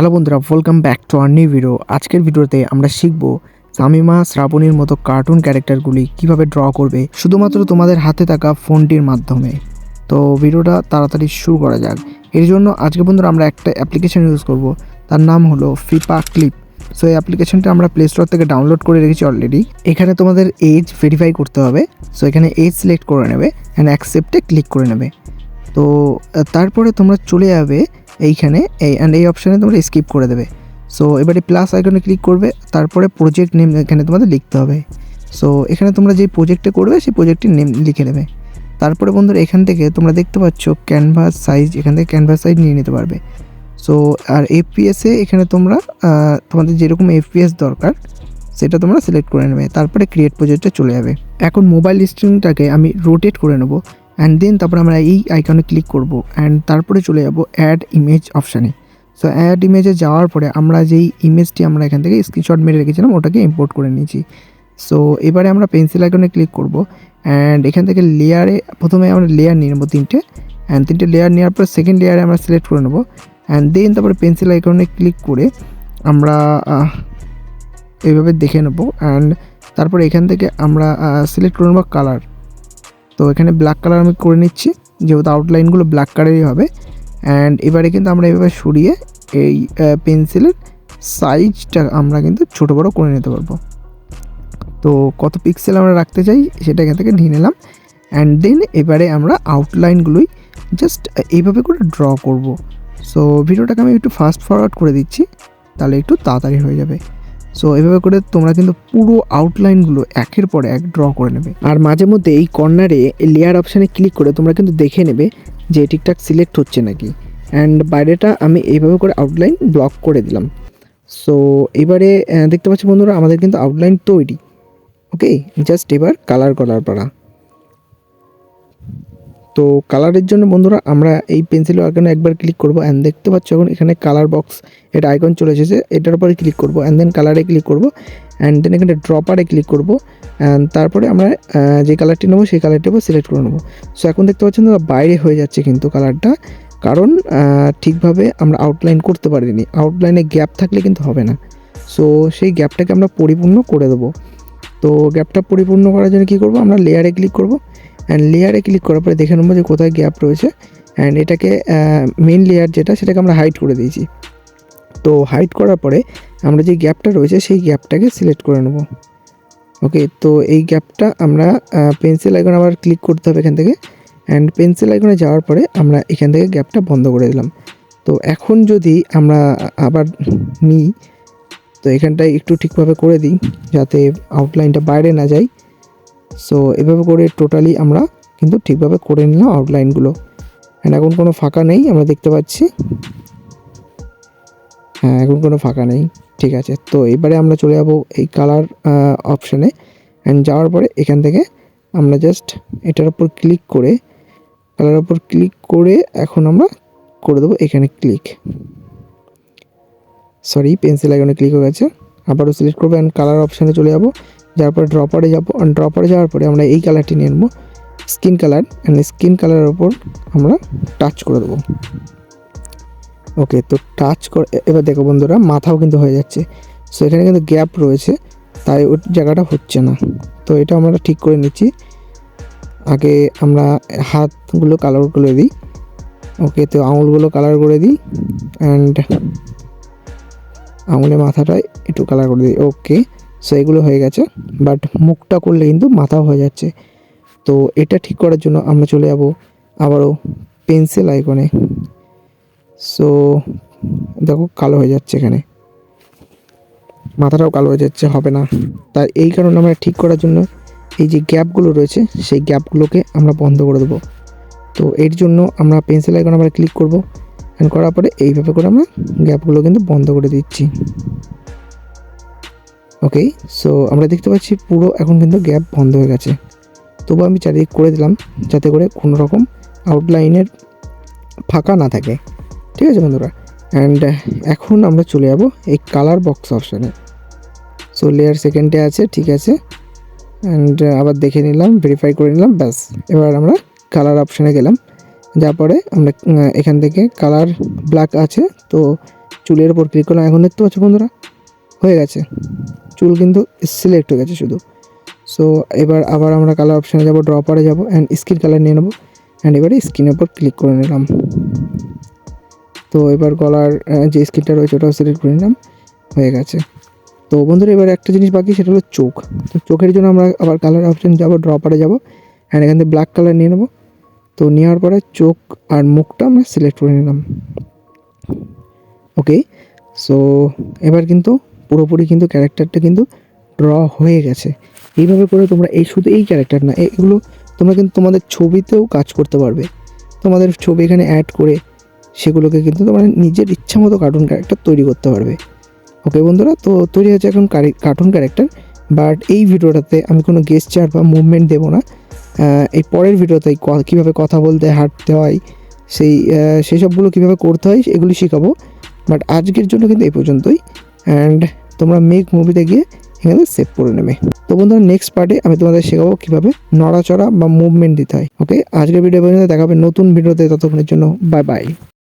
Hello বন্ধুরা welcome back to our new video আজকের ভিডিওতে আমরা শিখব সামিমা শ্রাবণীর মতো কার্টুন ক্যারেক্টারগুলি কীভাবে ড্র করবে শুধুমাত্র তোমাদের হাতে থাকা ফোনটির মাধ্যমে। তো ভিডিওটা তাড়াতাড়ি শুরু করা যাক। এর জন্য আজকে বন্ধুরা আমরা একটা অ্যাপ্লিকেশন ইউজ করব, তার নাম হলো ফিপা ক্লিপ। সো এই অ্যাপ্লিকেশনটা আমরা প্লে স্টোর থেকে ডাউনলোড করে রেখেছি অলরেডি এখানে তোমাদের এজ ভেরিফাই করতে হবে। সো এখানে এজ সিলেক্ট করে নেবে অ্যান্ড অ্যাকসেপ্টে ক্লিক করে নেবে। তো তারপরে তোমরা চলে যাবে এইখানে, এই অ্যান্ড এই অপশানে তোমরা স্কিপ করে দেবে। সো এবারে প্লাস আইকনে ক্লিক করবে, তারপরে প্রজেক্ট নেম এখানে তোমাদের লিখতে হবে। সো এখানে তোমরা যে প্রজেক্টে করবে, সেই প্রজেক্টের নেম লিখে নেবে। তারপরে বন্ধুরা, এখান থেকে তোমরা দেখতে পাচ্ছ ক্যানভাস সাইজ এখান থেকে ক্যানভাস সাইজ নিয়ে নিতে পারবে। সো আর এফপিএসে এখানে তোমরা তোমাদের যেরকম এফপিএস দরকার, সেটা তোমরা সিলেক্ট করে নেবে। তারপরে ক্রিয়েট প্রজেক্টে চলে যাবে। এখন মোবাইল স্ক্রিনটাকে আমি রোটেট করে নেব। অ্যান্ড দেন তারপর আমরা এই আইকনে ক্লিক করব। অ্যান্ড তারপরে চলে যাব অ্যাড ইমেজ অপশানে সো অ্যাড ইমেজে যাওয়ার পরে আমরা যেই ইমেজটি আমরা এখান থেকে স্ক্রিনশট মেরে রেখেছিলাম, ওটাকে ইম্পোর্ট করে নিয়েছি। সো এবারে আমরা পেন্সিল আইকনে ক্লিক করব। অ্যান্ড এখান থেকে লেয়ারে প্রথমে আমরা লেয়ার নিয়ে নেব তিনটে। অ্যান্ড তিনটে লেয়ার নেওয়ার পর সেকেন্ড লেয়ারে আমরা সিলেক্ট করে নেব। অ্যান্ড দেন তারপরে পেন্সিল আইকনে ক্লিক করে আমরা এইভাবে দেখে নেব। অ্যান্ড তারপরে এখান থেকে আমরা সিলেক্ট করে নেব কালার তো এখানে ব্ল্যাক কালার আমি করে নিচ্ছি, যেহেতু আউটলাইনগুলো ব্ল্যাক কালারই হবে। অ্যান্ড এবারে কিন্তু আমরা এভাবে সরিয়ে এই পেন্সিলের সাইজটা আমরা কিন্তু ছোটো বড়ো করে নিতে পারব। তো কত পিক্সেল আমরা রাখতে চাই, সেটা এখান থেকে নিয়ে নিলাম। অ্যান্ড দেন এবারে আমরা আউটলাইনগুলোই জাস্ট এইভাবে করে ড্র করব। সো ভিডিওটাকে আমি একটু ফাস্ট ফরওয়ার্ড করে দিচ্ছি, তাহলে একটু তাড়াতাড়ি হয়ে যাবে। সো এভাবে করে তোমরা কিন্তু পুরো আউটলাইনগুলো একের পর এক ড্র করে নেবে। আর মাঝে মধ্যে এই কর্নারে লেয়ার অপশানে ক্লিক করে তোমরা কিন্তু দেখে নেবে যে ঠিকঠাক সিলেক্ট হচ্ছে নাকি। অ্যান্ড বাইরেটা আমি এইভাবে করে আউটলাইন ব্লক করে দিলাম। সো এবারে দেখতে পাচ্ছি বন্ধুরা, আমাদের কিন্তু আউটলাইন তৈরি। ওকে জাস্ট এবার কালার করার পারা তো কালারের জন্য বন্ধুরা আমরা এই পেন্সিল আইকনে একবার ক্লিক করব অ্যান্ড দেখতে পাচ্ছ এখন এখানে কালার বক্স এটা আইকন চলে এসেছে। এটার উপরে ক্লিক করব অ্যান্ড দেন কালারে ক্লিক করব অ্যান্ড দেন এখানে ড্রপারে ক্লিক করব অ্যান্ড তারপরে আমরা যে কালারটি নেব সেই কালারটি সিলেক্ট করে নেব। সো এখন দেখতে পাচ্ছেন বাইরে হয়ে যাচ্ছে কিন্তু কালারটা কারণ ঠিকভাবে আমরা আউটলাইন করতে পারিনি। আউটলাইনে গ্যাপ থাকলে কিন্তু হবে না। সো সেই গ্যাপটাকে আমরা পরিপূর্ণ করে দেবো। তো গ্যাপটা পরিপূর্ণ করার জন্য কী করব? আমরা লেয়ারে ক্লিক করব। অ্যান্ড লেয়ারে ক্লিক করার পরে দেখে নেব যে কোথায় গ্যাপ রয়েছে। অ্যান্ড এটাকে মেন লেয়ার যেটা, সেটাকে আমরা হাইড করে দিয়েছি। তো হাইড করার পরে আমরা যে গ্যাপটা রয়েছে, সেই গ্যাপটাকে সিলেক্ট করে নেব। ওকে তো এই গ্যাপটা আমরা পেন্সিল আইকন আবার ক্লিক করতে হবে এখান থেকে। অ্যান্ড পেন্সিল আইকনে যাওয়ার পরে আমরা এখান থেকে গ্যাপটা বন্ধ করে দিলাম। তো এখন যদি আমরা আবার নিই, তো এখানটায় একটু ঠিকভাবে করে দিই, যাতে আউটলাইনটা বাইরে না যায়। সো এভাবে করে টোটালি আমরা কিন্তু ঠিকভাবে করে নিলাম আউটলাইনগুলো অ্যান্ড এখন কোনো ফাঁকা নেই, আমরা দেখতে পাচ্ছি। হ্যাঁ এখন কোনো ফাঁকা নেই, ঠিক আছে। তো এবারে আমরা চলে যাব এই কালার অপশানে অ্যান্ড যাওয়ার পরে এখান থেকে আমরা জাস্ট এটার উপর ক্লিক করে কালার উপর ক্লিক করে এখন আমরা করে দেবো এখানে ক্লিক সরি পেন্সিল আইকনে ক্লিক হয়ে গেছে। আবারও সিলেক্ট করব অ্যান্ড কালার অপশানে চলে যাব। যার পরে ড্রপারে যাব ড্রপারে যাওয়ার পরে আমরা এই কালারটি নিয়ে নেব। স্কিন কালার অ্যান্ড স্কিন কালারের ওপর আমরা টাচ করে দেবো। ওকে তো টাচ করে এবার দেখো বন্ধুরা, মাথাও কিন্তু হয়ে যাচ্ছে। সো এখানে কিন্তু গ্যাপ রয়েছে, তাই ওই জায়গাটা হচ্ছে না। তো এটা আমরা ঠিক করে নিচ্ছি। আগে আমরা হাতগুলো কালার করে দিই। ওকে তো আঙুলগুলো কালার করে দিই অ্যান্ড আঙুলের মাথাটায় একটু কালার করে দিই। ওকে সো এগুলো হয়ে গেছে। বাট মুখটা করলে কিন্তু মাথাও হয়ে যাচ্ছে। তো এটা ঠিক করার জন্য আমরা চলে যাব আবারও পেন্সিল আইকনে সো দেখো কালো হয়ে যাচ্ছে এখানে। মাথাটাও কালো হয়ে যাচ্ছে, হবে না। তাই এই কারণে আমরা ঠিক করার জন্য এই যে গ্যাপগুলো রয়েছে, সেই গ্যাপগুলোকে আমরা বন্ধ করে দেবো। তো এর জন্য আমরা পেন্সিল আইকন আমরা ক্লিক করব। অ্যান্ড করার পরে এইভাবে করে আমরা গ্যাপগুলো কিন্তু বন্ধ করে দিচ্ছি। ওকে সো আমরা দেখতে পাচ্ছি পুরো এখন কিন্তু গ্যাপ বন্ধ হয়ে গেছে। তবু আমি চারিদিক করে দিলাম যাতে করে কোনো রকম আউটলাইনের ফাঁকা না থাকে। ঠিক আছে বন্ধুরা? অ্যান্ড এখন আমরা চলে যাব এই কালার বক্স অপশানে সো লেয়ার সেকেন্ডে আছে, ঠিক আছে? অ্যান্ড আবার দেখে নিলাম ভেরিফাই করে নিলাম, ব্যাস। এবার আমরা কালার অপশানে গেলাম। যার পরে আমরা এখান থেকে কালার ব্ল্যাক আছে, তো চুলের ওপর ক্লিক করলাম। এখন দেখতে পাচ্ছ বন্ধুরা? হয়ে গেছে। চুল কিন্তু সিলেক্ট হয়ে গেছে শুধু। সো এবার আবার আমরা কালার অপশানে যাব ড্রপারে যাব অ্যান্ড স্কিন কালার নিয়ে নেব। অ্যান্ড এবারে স্কিনের উপর ক্লিক করে নিলাম। তো এবার গলার যে স্কিনটা রয়েছে ওটাও সিলেক্ট করে নিলাম। হয়ে গেছে। তো বন্ধুরা, এবার একটা জিনিস বাকি, সেটা হলো চোখ। তো চোখের জন্য আমরা আবার কালার অপশান যাব ড্রপারে যাব। অ্যান্ড এখান থেকে ব্ল্যাক কালার নিয়ে নেব। তো নেওয়ার পরে চোখ আর মুখটা আমরা সিলেক্ট করে নিলাম। ওকে সো এবার কিন্তু পুরোপুরি কিন্তু ক্যারেক্টারটা কিন্তু ড্র হয়ে গেছে। এইভাবে করে তোমরা এই শুধু এই ক্যারেক্টার না এগুলো তোমরা কিন্তু তোমাদের ছবিতেও কাজ করতে পারবে। তোমাদের ছবি এখানে অ্যাড করে সেগুলোকে কিন্তু তোমরা নিজের ইচ্ছা মতো কার্টুন ক্যারেক্টার তৈরি করতে পারবে। ওকে বন্ধুরা তো তৈরি হয়েছে এখন কার্টুন ক্যারেক্টার বাট এই ভিডিওটাতে আমি কোনো গেস্টার বা মুভমেন্ট দেবো না। এই পরের ভিডিওতে কীভাবে কথা বলতে হাঁটতে হয় সেই আহ, সেই সবগুলো কীভাবে করতে হয় এগুলি শেখাবো। বাট আজকের জন্য কিন্তু এই পর্যন্তই। অ্যান্ড তোমরা মেক মুভিতে গিয়ে এখানে সেভ করে নেবে। তো বন্ধুরা নেক্সট পার্টে আমি তোমাদের শেখাবো কীভাবে নড়াচড়া বা মুভমেন্ট দিতে হয়। ওকে আজকের ভিডিও পর্যন্ত দেখাবে নতুন ভিডিওতে ততক্ষণের জন্য বাই বাই